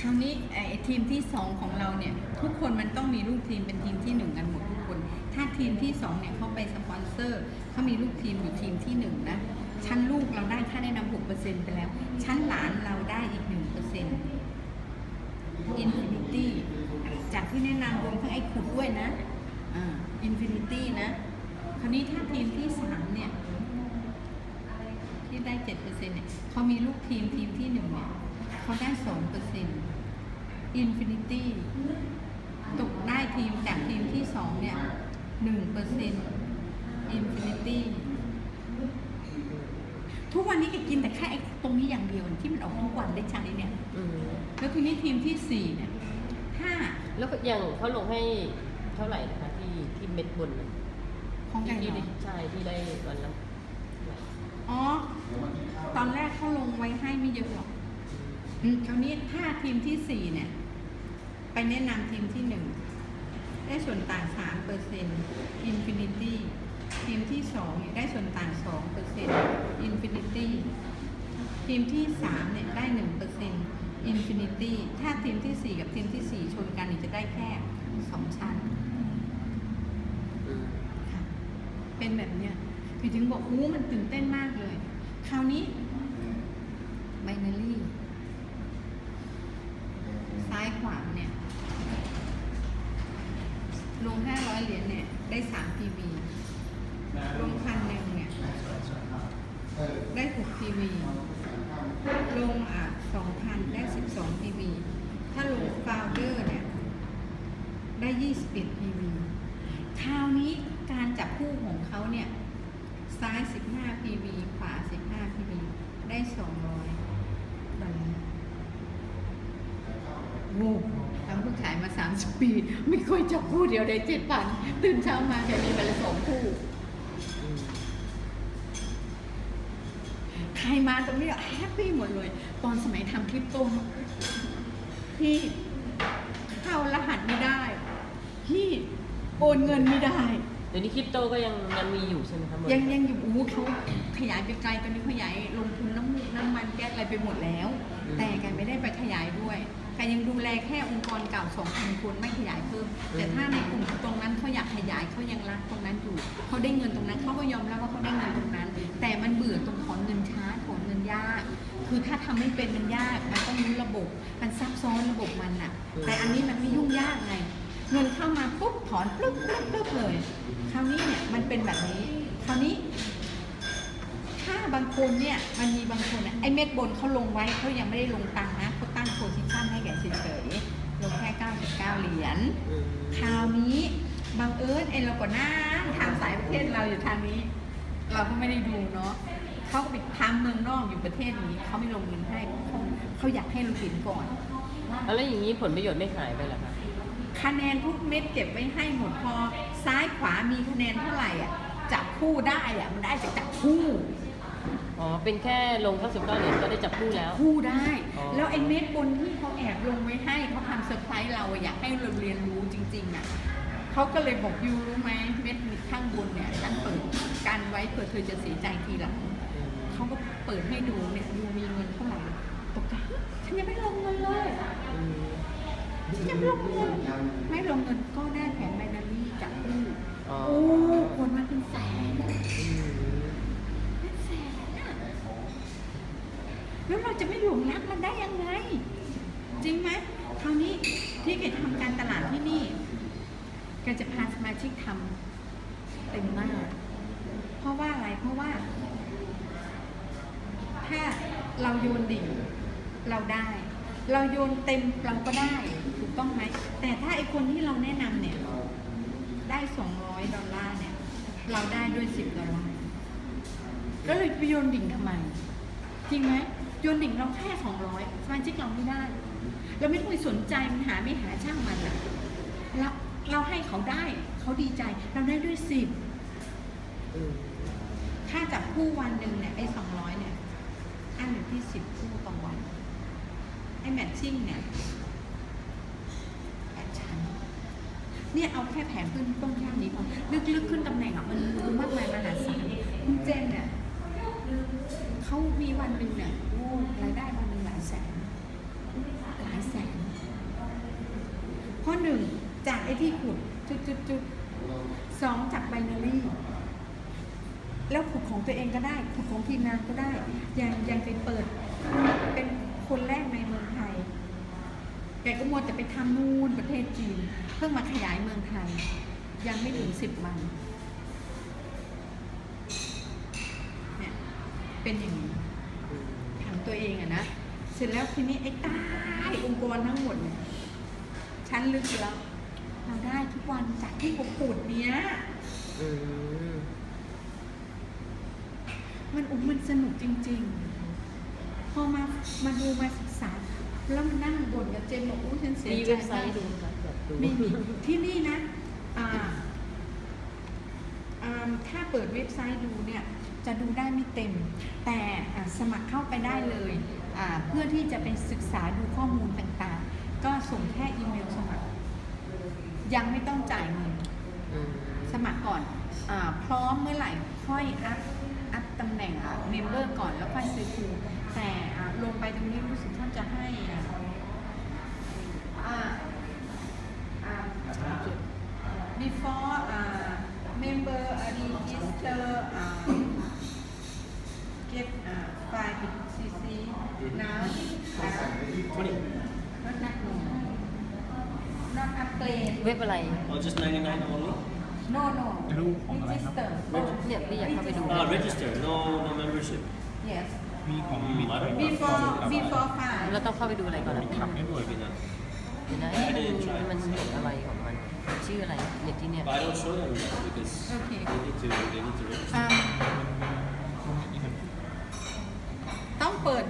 คราวนี้ไอ้ทีมที่สองของเราเนี่ยทุกคนมันต้องมีลูกทีมเป็นทีมที่หนึ่งกันหมดทุกคน ถ้าทีมที่สองเนี่ยเขาไปสปอนเซอร์เขามีลูกทีมอยู่ทีมที่หนึ่งนะชั้นลูกเราได้ค่าแนะนำหกเปอร์เซ็นต์ไปแล้ว ชั้นหลานเราได้อีกหนึ่งเปอร์เซ็นต์อินฟินิตี้จากที่แนะนำรวมทั้งไอ้ขุดด้วยนะอ่าอินฟินิตี้นะ คราวนี้ถ้าทีมที่สามเนี่ยที่ได้เจ็ดเปอร์เซ็นต์เนี่ยเขามีลูกทีมทีมที่หนึ่งเนี่ย เขาได้สองเปอร์เซ็นต์อินฟินิตี้ตกได้ทีมจากทีมที่สองเนี่ยหนึ่งเปอร์เซ็นต์อินฟินิตี้ทุกวันนี้แกกินแต่แค่ไอ้ตรงนี้อย่างเดียวที่มันออกทุกวันได้ใช้เนี่ยอืมแล้วทีนี้ทีมที่สี่เนี่ยถ้าแล้วอย่างเขาลงให้เท่าไหร่นะคะที่ที่เม็ดบนน่ะของใครที่เหรได้อใช่ที่ได้วันละเท่าไหร่อ๋อ ตอนแรกเขาลงไว้ให้ไม่เยอะหรอกอืม คราวนี้ถ้าทีมที่สี่เนี่ย ไปแนะนำทีมที่หนึ่งได้ส่วนต่างสามเปอร์เซ็นต์อินฟินิตี้ทีมที่สองเนี่ยได้ส่วนต่างสองเปอร์เซ็นต์อินฟินิตี้ทีมที่สามเนี่ยได้หนึ่งเปอร์เซ็นต์อินฟินิตี้ถ้าทีมที่สี่กับทีมที่สี่ชนกันเนี่ยจะได้แค่สองชั้นเป็นแบบเนี้ยคือถึงบอกอู้มันตื่นเต้นมากเลย คราวนี้ไบนารี่ซ้ายขวาเนี่ย ลง500เหรียญเนี่ย ได้3 PV ลงพันหนึ่งเนี่ยได้6 PV ลงอะ2,000ได้12 PV ถ้าลงฟาวเดอร์เนี่ย ได้21 PV คราวนี้การจับคู่ของเขาเนี่ย ซ้าย15 PV ขวา15 PV ได้200ดอลลาร์โว้ทำผู้ขายมา 30 ปี ไม่เคยจับคู่เดียวได้7,000ตื่นเช้ามาแค่มีมาละสองคู่อืมใครมาตรงนี้แฮปปี้หมดเลย ตอนสมัยทำคริปโตพี่เข้ารหัสไม่ได้พี่โอนเงินไม่ได้ เดี๋ยวนี้คริปโตก็ยังยังมีอยู่ใช่ไหมคะหมดยังยังอยู่อู้เขาขยายไปไกลตอนนี้ขยายลงทุนน้ำมันน้ำมันแก๊สอะไรไปหมดแล้ว แต่แกไม่ได้ไปขยายด้วย แกยังดูแลแค่องค์กรเก่าสองพันคนไม่ขยายเพิ่ม แต่ถ้าในกลุ่มตรงนั้นเขาอยากขยายเขายังรักตรงนั้นอยู่เขาได้เงินตรงนั้นเขาก็ยอมรับว่าเขาได้เงินตรงนั้น แต่มันเบื่อตรงถอนเงินช้าถอนเงินยาก คือถ้าทำไม่เป็นมันยากมันต้องรู้ระบบมันซับซ้อนระบบมันอะแต่อันนี้มันไม่ยุ่งยากไงเงินเข้ามาปุ๊บถอนปุ๊บปุ๊บปุ๊บเลย คราวนี้เนี่ยมันเป็นแบบนี้ คราวนี้ ถ้าบางคนเนี่ยมันมีบางคนเนี่ยไอ้เม็ดบนเขาลงไว้เขายังไม่ได้ลงตังค์นะเขา รียญอืมคราวนี้บังเอิญไอ้เราก็นั่งทางสายประเทศเราอยู่ทางนี้ เราก็ไม่ได้ดูเนาะเขาก็ไปทำเมืองนอกอยู่ประเทศนี้เขาไม่ลงเงินให้เขาเขาอยากให้เราเห็นก่อนว่าเอาแล้วอย่างนี้ผลประโยชน์ไม่หายไปเหรอคะคะแนนทุกเม็ดเก็บไว้ให้หมดพอซ้ายขวามีคะแนนเท่าไหร่อะจับคู่ได้อะมันได้จากจับคู่อ๋อ เป็นแค่ลงเข้าสิบเก้าเหรียญก็ได้จับคู่แล้ว คู่ได้อ๋อแล้วไอ้เม็ดบนที่เขาแอบลงไว้ให้เขาทำ เซอร์ไพรส์เราอยากให้เราเรียนรู้จริงๆอะเขาก็เลยบอกยูรู้ไหมเม็ดข้างบนเนี่ยฉันเปิดกันไว้เผื่อเธอจะเสียใจทีหลังเขาก็เปิดให้ดูเนี่ยยูมีเงินเท่าไหร่ตกใจฉันยังไม่ลงเงินเลยฉันยังไม่ลงเงินไม่ลงเงินก็ได้แผนไบนารี่จากคู่โอ้คนมาเป็นแสนเป็นแสนอะแล้วเราจะไม่หลงรักมันได้ยังไง จริงไหมคราวนี้ที่แกทำการตลาดที่นี่แกจะพาสมาชิกทำเต็มมาก เพราะว่าอะไรเพราะว่า ถ้าเราโยนดิ่งเราได้ เราโยนเต็มเราก็ได้ถูกต้องไหมแต่ถ้าไอคนที่เราแนะนำเนี่ยได้สองร้อยดอลลาร์เนี่ย เราได้ด้วยสิบดอลลาร์แล้วเราไปโยนดิ่งทำไม จริงไหมโยนดิ่งเราแค่สองร้อยสมาชิกเราไม่ได้ เราไม่ต้องไปสนใจมันหาไม่หาช่างมันอะเราเราให้เขาได้ เขาดีใจ เราได้ด้วยสิบถ้าจับคู่วันหนึ่งเนี่ยไอ้สองร้อยเนี่ยอันอยู่ที่สิบคู่ต่อวันไอ้แมทชิ่งเนี่ยแปดชั้นเนี่ยเอาแค่แผนขึ้นต้นแค่นี้พอลึกๆขึ้นตำแหน่งอะมันรู้มากมายมหาศาลคุณเจนเนี่ยเขามีวันหนึ่งเนี่ยโอ้รายได้วันหนึ่งหลายแสน หลายแสน ข้อหนึ่งจากไอ้ที่ขุดจุดจุดจุดสองจากไบนารีแล้วขุดของตัวเองก็ได้ขุดของทีมงานก็ได้ยังยังไปเปิด เป็นคนแรกในเมืองไทยแกก็มัวแต่ไปทำนู่นประเทศจีน เพิ่งมาขยายเมืองไทย ยังไม่ถึงสิบวันเนี่ยเป็นอย่างนี้ถามตัวเองอะนะ เสร็จแล้วทีนี้ไอ้ใต้องค์กรทั้งหมดเนี่ย ชั้นลึกแล้ว เราได้ทุกวันจากที่ผมปูดเนี้ย อืมมันอุ้มมันสนุกจริง ๆ พอมามาดูมาศึกษา แล้วมันนั่งบ่นกับเจมบอกอู้ฉันเสียมีใจเว็บไซมากต์ดูไหมคะแบบดูไม่มีที่นี่นะอ่าอ่าถ้าเปิดเว็บไซต์ดูเนี่ย จะดูได้ไม่เต็ม แต่อ่าสมัครเข้าไปได้เลยอ่าเพื่อที่จะไปศึกษาดูข้อมูลต่างๆ ก็ส่งแค่อีเมลสมัคร ยังไม่ต้องจ่ายเงินอืมสมัครก่อนอาพร้อมเมื่อไหร่ค่อยอัพอัพตำแหน่งเมมเบอร์ก่อนแล้วค่อยซื้อคูแต่อ่าลงไปตรงนี้รู้สึกท่านจะให้อ่าอ่าอ่า before อ่า member อ่า register อ่า get อ่า file cc now อ่า not not not upgrade เว็บอะไร Oh, just 99 only? no no register เนี่ยพี่อยากเข้าไปดู Uh, register, no, no membership. yes มีของมี Mm, I don't know. before before five แล้วต้องเข้าไปดูอะไรก่อนนะทำให้ด้วย Maybe not. เดี๋ยวนะเอ๊ะมันมันเน็ตอะไรของมัน ชื่ออะไรเน็ตที่เนี่ย But I don't show them that because Okay. they need to, they need to register. อ่าต้องเปิด